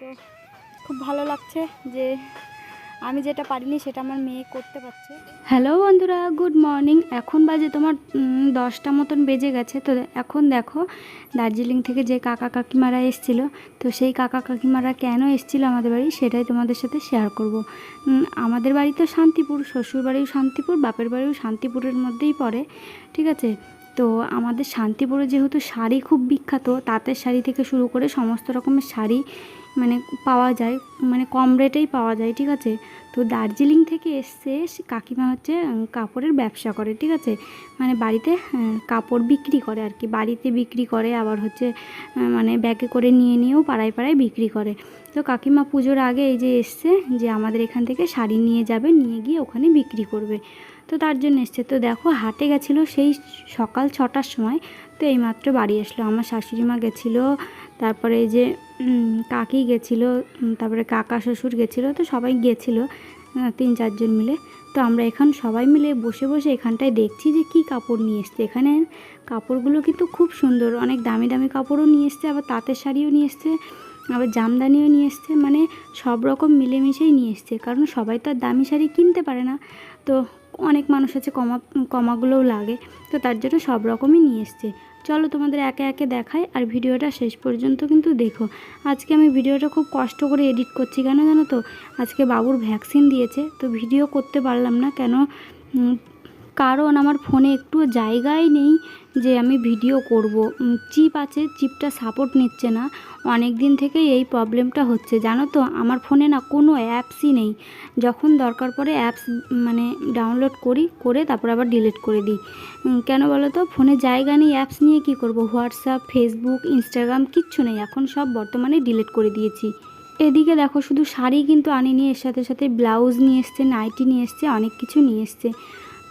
তো খুব ভালো লাগছে যে আমি যেটা পারিনি সেটা আমার মেয়ে করতে পারছে। হ্যালো বন্ধুরা, গুড মর্নিং। এখন বাজে তোমার দশটা মতন বেজে গেছে। তো এখন দেখো, দার্জিলিং থেকে যে কাকা কাকিমারা এসেছিল, তো সেই কাকা কাকিমারা কেন এসেছিল আমাদের বাড়ি সেটাই তোমাদের সাথে শেয়ার করব। আমাদের বাড়ি তো শান্তিপুর, শ্বশুর বাড়িও শান্তিপুর, বাপের বাড়িও শান্তিপুরের মধ্যেই পড়ে, ঠিক আছে? তো আমাদের শান্তিপুরে যেহেতু শাড়ি খুব বিখ্যাত, তাঁতের শাড়ি থেকে শুরু করে সমস্ত রকমের শাড়ি মানে পাওয়া যায় মানে কম রেটেই পাওয়া যায়, ঠিক আছে? তো দার্জিলিং থেকে এসছে কাকিমা হচ্ছে কাপড়ের ব্যবসা করে, ঠিক আছে? মানে বাড়িতে কাপড় বিক্রি করে আর কি। বাড়িতে বিক্রি করে, আবার হচ্ছে মানে ব্যাগে করে নিয়ে নিয়েও পাড়ায় পাড়ায় বিক্রি করে। তো কাকিমা পুজোর আগে এই যে এসছে যে আমাদের এখান থেকে শাড়ি নিয়ে যাবে, নিয়ে গিয়ে ওখানে বিক্রি করবে। তো তার জন্য এসছে। তো দেখো, হাটে গেছিল সেই সকাল ছটার সময়। তো এইমাত্র বাড়ি আসলো। আমার শাশুড়ি মা গেছিল, তারপরে এই যে কাকি গেছিল তারপরে কাকা শ্বশুর গেছিল, তো সবাই গেছিল তিন চারজন মিলে। তো আমরা এখন সবাই মিলে বসে বসে এখানটায় দেখছি যে কি কাপড় নিয়ে এসছে। এখানে কাপড়গুলো কিন্তু খুব সুন্দর। অনেক দামি দামি কাপড়ও নিয়ে এসছে, আবার তাঁতের শাড়িও নিয়ে এসছে, আবার জামদানিও নিয়ে এসছে। মানে সব রকম মিলেমিশেই নিয়ে এসছে। কারণ সবাই তো আর দামি শাড়ি কিনতে পারে না। তো অনেক মানুষ আছে, কমা, কমাগুলোও লাগে, তো তার জন্য সব রকমই নিয়ে এসছে। চলো তোমাদের একে একে দেখাই আর ভিডিওটা শেষ পর্যন্ত কিন্তু দেখো। আজকে আমি ভিডিওটা খুব কষ্ট করে এডিট করছি, কেন জানো তো? আজকে বাবুর ভ্যাকসিন দিয়েছে, তো ভিডিও করতে পারলাম না, কেন কারণ আমার ফোনে একটু জায়গাই নেই যে আমি ভিডিও করব। চিপ আছে চিপটা সাপোর্ট নিচ্ছে না। অনেক দিন থেকেই এই প্রবলেমটা হচ্ছে। জানো তো, আমার ফোনে না কোনো অ্যাপসই নেই। যখন দরকার পড়ে অ্যাপস মানে ডাউনলোড করি, করে তারপর আবার ডিলিট করে দিই। কেন বলো তো? ফোনে জায়গা নেই অ্যাপস নিয়ে কি করব? হোয়াটসঅ্যাপ ফেসবুক ইনস্টাগ্রাম কিচ্ছু নেই। এখন সব বর্তমানে ডিলিট করে দিয়েছি। এদিকে দেখো, শুধু শাড়ি কিন্তু আনিনি, এর সাথে সাথে ব্লাউজ নিয়ে এসছে নাইটি নিয়ে এসছে, অনেক কিছু নিয়ে এসছে।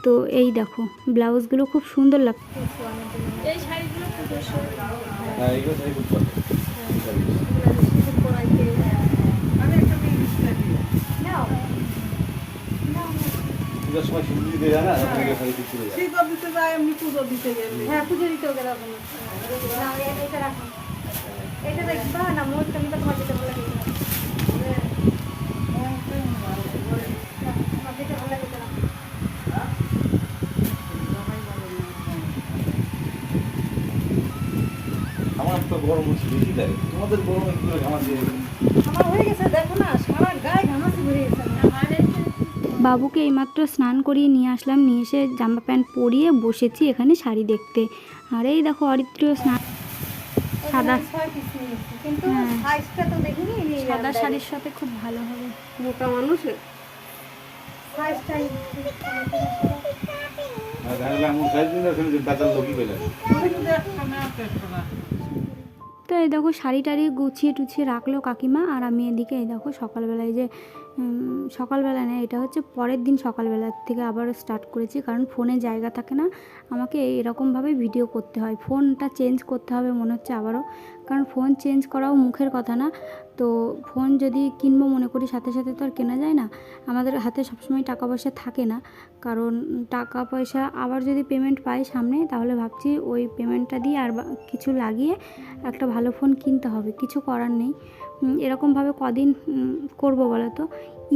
তো এই দেখো ব্লাউজগুলো খুব সুন্দর লাগছে এই শাড়িগুলো পুজোর সময় হ্যাঁ এগুলো শাড়ি খুব চলে পরাইতে পূজার সময় সিঁদুর দিতে যায় না তখন এগুলো শাড়ি বিক্রি হয়ে যায় শীতও দিতে যায় এমনি পুজো দিতে গেলে হ্যাঁ পুজো দিতেও গেলে হবে না না, এ- এটা রাখো এটা দেখবা না মোটটা মতো ঘর দিতে ভালো লাগে ঘর দিতে ভালো লাগে এটা রাখো। আমার তো গরম হচ্ছে বেশি দেয় তোমাদের গরম একটু করে ঘামা আমার হয়ে গেছে দেখো না সারা গায়ে ঘামাচি ভরে গেছে। বাবুকে এইমাত্র স্নান করিয়ে নিয়ে আসলাম নিয়ে এসে জামা প্যান্ট পরিয়ে বসেছি এখানে শাড়ি দেখতে। আর এই দেখো অরিত্রীয় স্নান সাদা হ্যাঁ। সাইজটা তো দেখিনি সাদা আর শাড়ির সাথে খুব ভালো হবে। মোটা সাইজ তো এই দেখো শাড়ি টাড়ি গুছিয়ে টুছিয়ে রাখল কাকিমা। আর আমি এদিকে এই দেখো সকালবেলায় যে সকালবেলা না এটা হচ্ছে পরের দিন সকালবেলা থেকে আবার স্টার্ট করেছি, কারণ ফোনে জায়গা থাকে না। আমাকে এরকমভাবে ভিডিও করতে হয়। ফোনটা চেঞ্জ করতে হবে মনে হচ্ছে আবারও। কারণ ফোন চেঞ্জ করাও মুখের কথা না। তো ফোন যদি কিনবো মনে করি, সাথে সাথে তো আর কেনা যায় না। আমাদের হাতে সবসময় টাকা পয়সা থাকে না। কারণ টাকা পয়সা আবার যদি পেমেন্ট পাই সামনে, তাহলে ভাবছি ওই পেমেন্টটা দিয়ে আর কিছু লাগিয়ে একটা ভালো ফোন কিনতে হবে। কিছু করার নেই। এরকমভাবে কদিন করব বলো তো?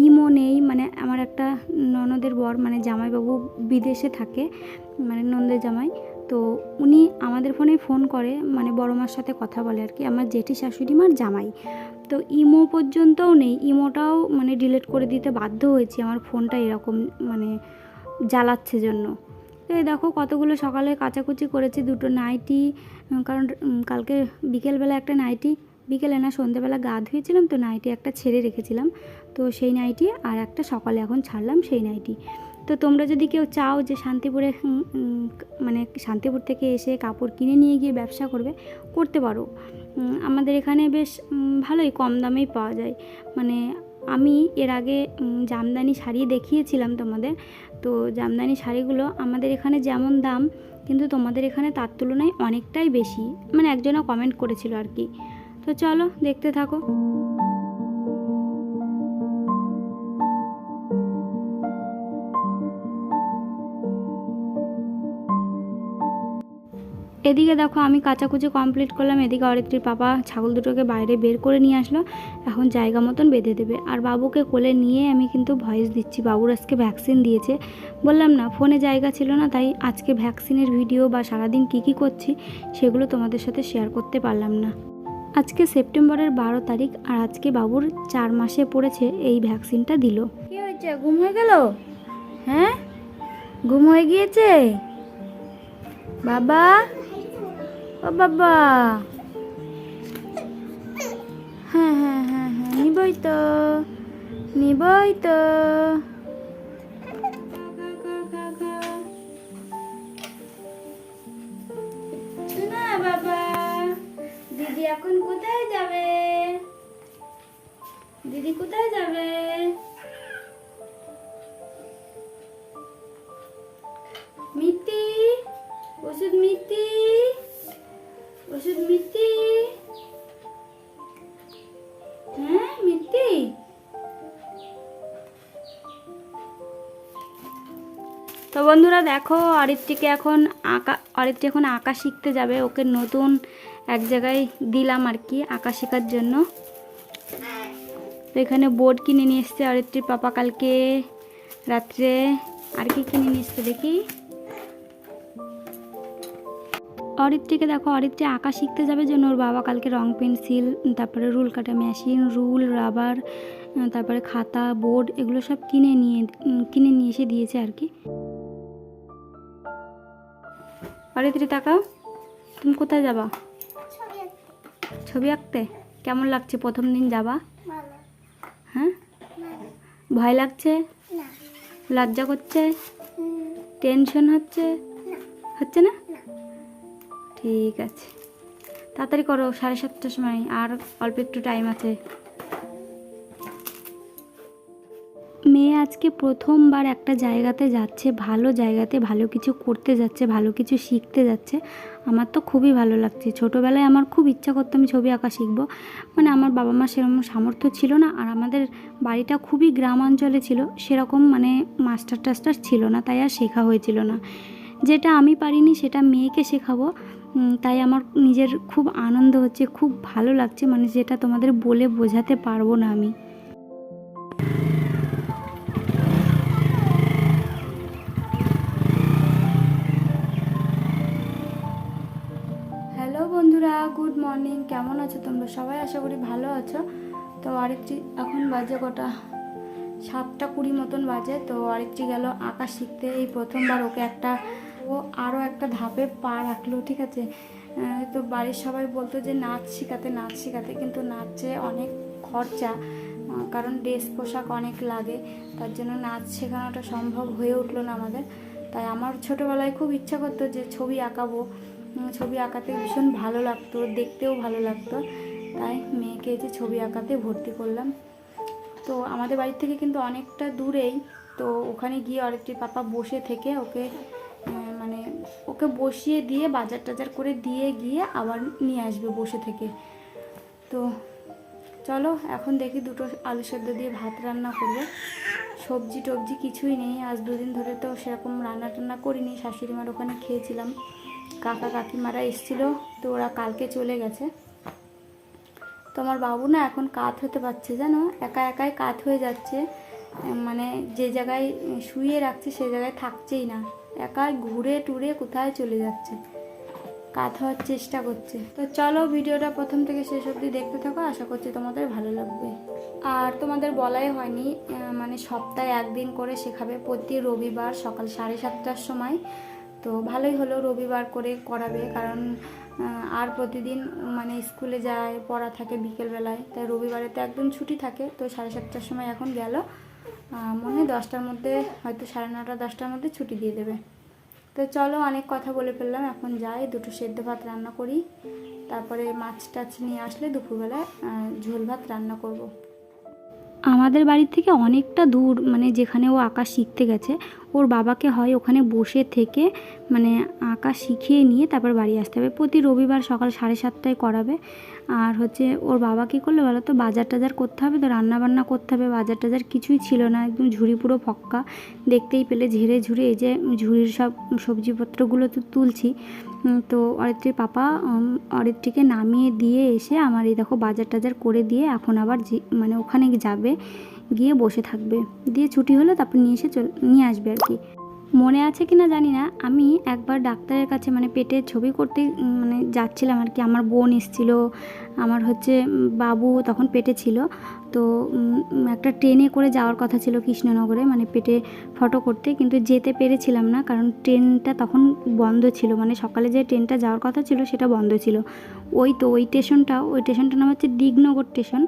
ইমো নেই মানে আমার একটা ননদের বর মানে জামাইবাবু বিদেশে থাকে মানে নন্দের জামাই। তো উনি আমাদের ফোনে ফোন করে মানে বড় মার সাথে কথা বলে আর কি, আমার জেঠি শাশুড়ি মার জামাই। তো ইমো পর্যন্তও নেই, ইমোটাও মানে ডিলিট করে দিতে বাধ্য হয়েছি, আমার ফোনটা এরকম মানে জ্বালাচ্ছে জন্য। তো এই দেখো কতগুলো সকালে কাচাকুচি করেছি, দুটো নাইটি, কারণ কালকে বিকেলবেলা একটা নাইটি বিকেলে না সন্ধেবেলা গা ধুয়েছিলাম তো নাইটি একটা ছেড়ে রেখেছিলাম। তো সেই নাইটি আর একটা সকালে এখন ছাড়লাম সেই নাইটি তো তোমরা যদি কেউ চাও যে শান্তিপুরে মানে শান্তিপুর থেকে এসে কাপড় কিনে নিয়ে গিয়ে ব্যবসা করবে, করতে পারো। আমাদের এখানে বেশ ভালোই কম দামেই পাওয়া যায়। মানে আমি এর আগে জামদানি শাড়ি দেখিয়েছিলাম তোমাদের। তো জামদানি শাড়িগুলো আমাদের এখানে যেমন দাম, কিন্তু তোমাদের এখানে তার তুলনায় অনেকটাই বেশি। মানে একজনা কমেন্ট করেছিল আর কি। তো চলো, দেখতে থাকো। এদিকে দেখো, আমি কাচাকুচি কমপ্লিট করলাম। এদিকে অরিত্রীর পাপা ছাগল দুটোকে বাইরে বের করে নিয়ে আসলো। এখন জায়গা মতন বেঁধে দেবে। আর বাবুকে কোলে নিয়ে আমি কিন্তু ভয়েস দিচ্ছি, বাবুর আজকে ভ্যাকসিন দিয়েছে। বললাম না, ফোনে জায়গা ছিল না, তাই আজকে ভ্যাকসিনের ভিডিও বা সারাদিন কী কী করছি, সেগুলো তোমাদের সাথে শেয়ার করতে পারলাম না। আজকে সেপ্টেম্বরের বারো তারিখ আর আজকে বাবুর চার মাসে পড়েছে এই ভ্যাকসিনটা দিল। কি হয়েছে? ঘুম হয়ে গেল? হ্যাঁ? ঘুম হয়ে গিয়েছে? বাবা? ও বাবা? হ্যাঁ হ্যাঁ হ্যাঁ হ্যাঁ নিবই তো। নিবই তো। এখন কোথায় যাবে? দিদি কোথায় যাবে? মিতি ওষুধ মিতি ওষুধ মিতি হ্যাঁ মিতি তো বন্ধুরা দেখো অরিত্রীকে এখন আঁকা অরিত্রী এখন আঁকা শিখতে যাবে। ওকে নতুন এক জায়গায় দিলাম আর কি আঁকা শেখার জন্য। তো এখানে বোর্ড কিনে নিয়ে এসছে অরিত্রীর পাপা কালকে রাত্রে আর কি কিনে নিয়ে এসছে দেখি। অরিত্রীকে দেখো, অরিত্রী আঁকা শিখতে যাবে জন্য ওর বাবা কালকে রং পেন্সিল, তারপরে রুল কাটা মেশিন, রুল, রাবার তারপরে খাতা, বোর্ড এগুলো সব কিনে নিয়ে কিনে নিয়ে এসে দিয়েছে আর কি। অরিত্রী, তাকাও। তুমি কোথায় যাবা? ছবি আঁকতে? কেমন লাগছে প্রথম দিন যাবা হ্যাঁ? ভয় লাগছে? লজ্জা করছে? টেনশন হচ্ছে? হচ্ছে না? ঠিক আছে। তাড়াতাড়ি করো সাড়ে সাতটার সময়। আর অল্প একটু টাইম আছে। মেয়ে আজকে প্রথমবার একটা জায়গাতে যাচ্ছে, ভালো জায়গাতে ভালো কিছু করতে যাচ্ছে, ভালো কিছু শিখতে যাচ্ছে। আমার তো খুবই ভালো লাগছে। ছোটোবেলায় আমার খুব ইচ্ছা করতো আমি ছবি আঁকা শিখব। মানে আমার বাবা মা সেরকম সামর্থ্য ছিল না আর আমাদের বাড়িটা খুবই গ্রাম অঞ্চলে ছিল। সেরকম মানে মাস্টার টাস্টার ছিল না, তাই আর শেখা হয়েছিল না। যেটা আমি পারিনি সেটা মেয়েকে শেখাবো। তাই আমার নিজের খুব আনন্দ হচ্ছে, খুব ভালো লাগছে। মানে যেটা তোমাদের বলে বোঝাতে পারব না আমি। মর্নিং কেমন আছো তোমরা? সবাই আশা করি ভালো আছো। তো আরেকটি, এখন বাজে কটা? সাতটা কুড়ি মতন বাজে, তো আরেকটি গেল আঁকা শিখতে। এই প্রথমবার ওকে একটা, ও আরও একটা ধাপে পা রাখল, ঠিক আছে? তো বাড়ির সবাই বলতো যে নাচ শেখাতে নাচ শেখাতে, কিন্তু নাচে অনেক খরচা কারণ ড্রেস পোশাক অনেক লাগে। তার জন্য নাচ শেখানোটা সম্ভব হয়ে উঠল না আমাদের। তাই আমার ছোটোবেলায় খুব ইচ্ছা করতো যে ছবি আঁকাবো। ছবি আঁকাতে ভীষণ ভালো লাগতো, দেখতেও ভালো লাগতো। তাই মেয়েকে যে ছবি আঁকাতে ভর্তি করলাম। তো আমাদের বাড়ি থেকে কিন্তু অনেকটা দূরেই, তো ওখানে গিয়ে আরেকটি পাপা বসে থেকে ওকে মানে ওকে বসিয়ে দিয়ে বাজার টাজার করে দিয়ে গিয়ে আবার নিয়ে আসবে বসে থেকে। তো চলো, এখন দেখি দুটো আলু সেদ্ধ দিয়ে ভাত রান্না করব। সবজি টবজি কিছুই নেই, আজ দুদিন ধরে তো সেরকম রান্না টান্না করিনি শাশুড়ি মার ওখানে খেয়েছিলাম। কাকা কাকিমারা এসেছিল, তো ওরা কালকে চলে গেছে। তো আমার বাবু না এখন কাত হতে পারছে, জানো? একা একাই কাত হয়ে যাচ্ছে। মানে যে জায়গায় শুয়ে রাখছে, সে জায়গায় থাকছেই না। একা ঘুরে টুরে কোথায় চলে যাচ্ছে। কাত হওয়ার চেষ্টা করছে। তো চলো ভিডিওটা প্রথম থেকে শেষ অবধি দেখতে থাকো, আশা করছি তোমাদের ভালো লাগবে। আর তোমাদের বলাই হয়নি মানে সপ্তাহে একদিন করে শেখাবে। প্রতি রবিবার সকাল সাড়ে সাতটার সময় তো ভালোই হলো রবিবার করে করাবে, কারণ আর প্রতিদিন মানে স্কুলে যায়, পড়া থাকে বিকেলবেলায়। তাই রবিবারে তো একদম ছুটি থাকে, তো সাড়ে সাতটার সময় এখন গেল। মনে হয় দশটার মধ্যে, হয়তো সাড়ে নটা, দশটার মধ্যে ছুটি দিয়ে দেবে। তো চলো অনেক কথা বলে ফেললাম, এখন যাই, দুটো সেদ্ধ ভাত রান্না করি। তারপরে মাছ টাছ নিয়ে আসলে দুপুরবেলায় ঝোল ভাত রান্না করব। আমাদের বাড়ি থেকে অনেকটা দূর মানে যেখানে ও আঁকা শিখতে গেছে ওর বাবাকে হয় ওখানে বসে থেকে মানে আঁকা শিখিয়ে নিয়ে তারপর বাড়ি আসতে হবে। প্রতি রবিবার সকাল সাড়ে সাতটায় করাবে। আর হচ্ছে ওর বাবা কী করল বলো তো বাজার টাজার করতে হবে তো রান্না বান্না করতে হবে। বাজার টাজার কিছুই ছিল না, একদম ঝুড়ি পুরো ফক্কা। দেখতেই পেলে ঝেড়ে ঝুড়ে এই যে ঝুড়ির সব সবজিপত্রগুলো তো তুলছি। তো অরিত্রীর পাপা অরিত্রীকে নামিয়ে দিয়ে এসে আমার এই দেখো বাজার টাজার করে দিয়ে এখন আবার মানে ওখানে যাবে। গিয়ে বসে থাকবে। দিয়ে ছুটি হলে তারপর নিয়ে এসে চল নিয়ে আসবে আর কি। মনে আছে কি না জানি না। আমি একবার ডাক্তারের কাছে মানে পেটে ছবি করতে মানে যাচ্ছিলাম আর কি। আমার বোন এসেছিল, আমার হচ্ছে বাবু তখন পেটে ছিল। তো একটা ট্রেনে করে যাওয়ার কথা ছিল কৃষ্ণনগরে মানে পেটে ফটো করতে। কিন্তু যেতে পেরেছিলাম না, কারণ ট্রেনটা তখন বন্ধ ছিল। মানে সকালে যে ট্রেনটা যাওয়ার কথা ছিল, সেটা বন্ধ ছিল। ওই তো, ওই স্টেশনটা, ওই স্টেশনটার নাম হচ্ছে দিগনগর স্টেশন।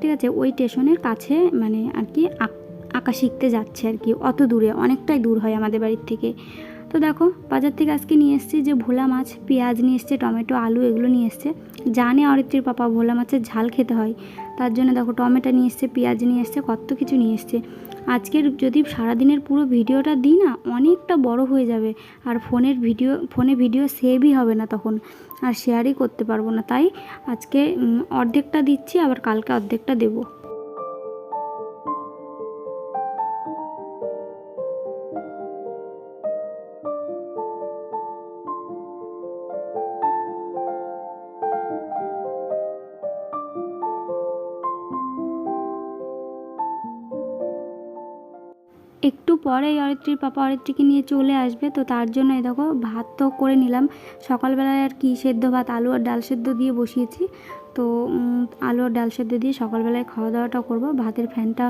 ঠিক আছে? ওই স্টেশনের কাছে মানে আর কি আঁক- শিখতে যাচ্ছে আর কি, অত দূরে, অনেকটাই দূর হয় আমাদের বাড়ির থেকে। তো দেখো, বাজার থেকে আজকে নিয়ে এসেছি যে ভোলা মাছ, পেঁয়াজ নিয়ে এসছে, টমেটো, আলু এগুলো নিয়ে এসছে। জানে অরিত্রীর পাপা ভোলা মাছের ঝাল খেতে হয়, তার জন্য দেখো টমেটো নিয়ে এসছে, পেঁয়াজ নিয়ে এসছে, কত কিছু নিয়ে এসছে। আজকের যদি সারাদিনের পুরো ভিডিওটা দিই না, অনেকটা বড় হয়ে যাবে, আর ফোনের ভিডিও, ফোনে ভিডিও সেভই হবে না তখন, আর শেয়ারই করতে পারব না। তাই আজকে অর্ধেকটা দিচ্ছি, আবার কালকে অর্ধেকটা দেবো। পরেই অরিত্রীর পাপা অরিত্রীকে নিয়ে চলে আসবে। তো তার জন্য এই দেখো ভাত তো করে নিলাম। সকালবেলায় আর কি সেদ্ধ ভাত, আলু আর ডাল সেদ্ধ দিয়ে বসিয়েছি। তো আলু আর ডাল সেদ্ধ দিয়ে সকালবেলায় খাওয়া দাওয়াটা করব। ভাতের ফ্যানটা,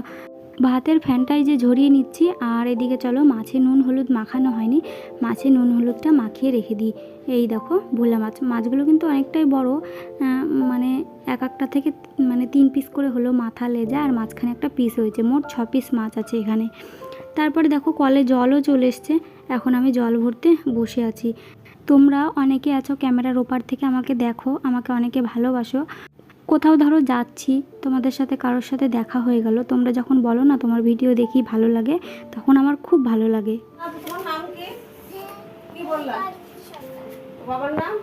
ভাতের ফ্যানটাই যে ঝরিয়ে নিচ্ছি। আর এদিকে চলো, মাছে নুন হলুদ মাখানো হয়নি। মাছে নুন হলুদটা মাখিয়ে রেখে দিই। এই দেখো, ভোলা মাছ। মাছগুলো কিন্তু অনেকটাই বড়। মানে এক একটা থেকে মানে তিন পিস করে হলো মাথা লেজা। আর মাঝখানে একটা পিস হয়েছে। মোট ছ পিস মাছ আছে এখানে। তারপরে দেখো কলে জলও চলে এসছে। এখন আমি জল ভরতে বসে আছি। তোমরা অনেকে আছো ক্যামেরার ওপার থেকে আমাকে দেখো আমাকে অনেকে ভালোবাসো। কোথাও ধরো যাচ্ছি তোমাদের সাথে কারোর সাথে দেখা হয়ে গেল। তোমরা যখন বলো না তোমার ভিডিও দেখি ভালো লাগে তখন আমার খুব ভালো লাগে। তোমার নাম কি? কি বললা? বাবার নাম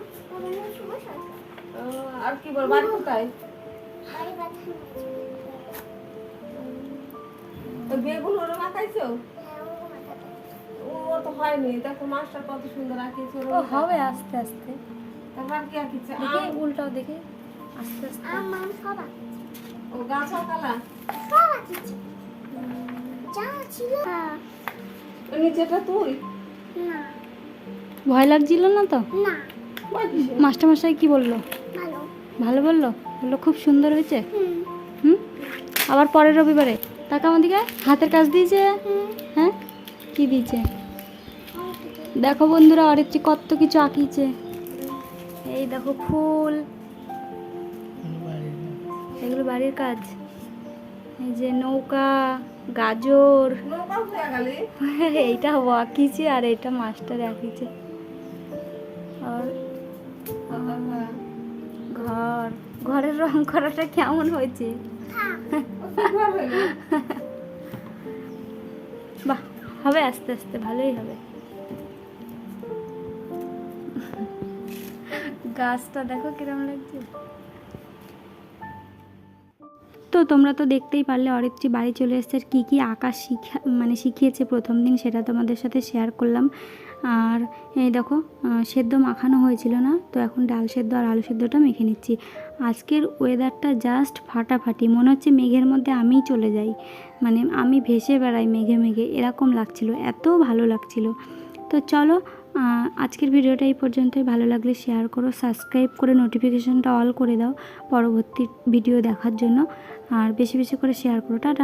আর কি বল বাড়ি কোথায়? ওই বেগুন ওরে মাখাইছো? ও তো হয়নি। দেখো মাছটা কত সুন্দর আঁকিয়েছে ও হবে আস্তে আস্তে। তারপর আর কি আঁকিয়েছে? দেখি উল্টাও দেখি। আস্তে আস্তে। ও গাছ কালা ও নিচেটা তুই? ভয় লাগছিল না তো? কিসের? মাস্টারমশাই কি বলল? ভালো। বলল? বলল খুব সুন্দর হয়েছে? হুম? আবার পরের রবিবারে? টাকা আমাদিকে হাতের কাজ দিয়েছে? হ্যাঁ? কি দিয়েছে? দেখো বন্ধুরা অরিত্রী কত কিছু আঁকিয়েছে। এই দেখো ফুল। এগুলো বাড়ির কাজ। এই যে নৌকা গাজর। এইটা ও আঁকিয়েছে আর এটা মাস্টার আঁকিয়েছে। আর। ঘর। ঘরের রং করাটা কেমন হয়েছে। বাহ হবে আস্তে আস্তে ভালোই হবে। গাছটা দেখো কিরম লাগছে। তো তোমরা তো দেখতেই পারলে অরিত্রী বাড়ি চলে এসছে। আর কী কী আঁকা শিখা মানে শিখিয়েছে প্রথম দিন সেটা তোমাদের সাথে শেয়ার করলাম। আর এই দেখো সেদ্ধ মাখানো হয়েছিল না, তো এখন ডাল সেদ্ধ আর আলু সেদ্ধটা মেখে নিচ্ছি। আজকের ওয়েদারটা জাস্ট ফাটাফাটি, মনে হচ্ছে মেঘের মধ্যে আমিই চলে যাই। মানে আমি ভেসে বেড়াই মেঘে মেঘে, এরকম লাগছিল, এত ভালো লাগছিল। তো চলো আজকের ভিডিওটা এই পর্যন্তই। ভালো লাগলে শেয়ার করো সাবস্ক্রাইব করে নোটিফিকেশনটা অল করে দাও পরবর্তী ভিডিও দেখার জন্য। আর বেশি বেশি করে শেয়ার করো। টাটা।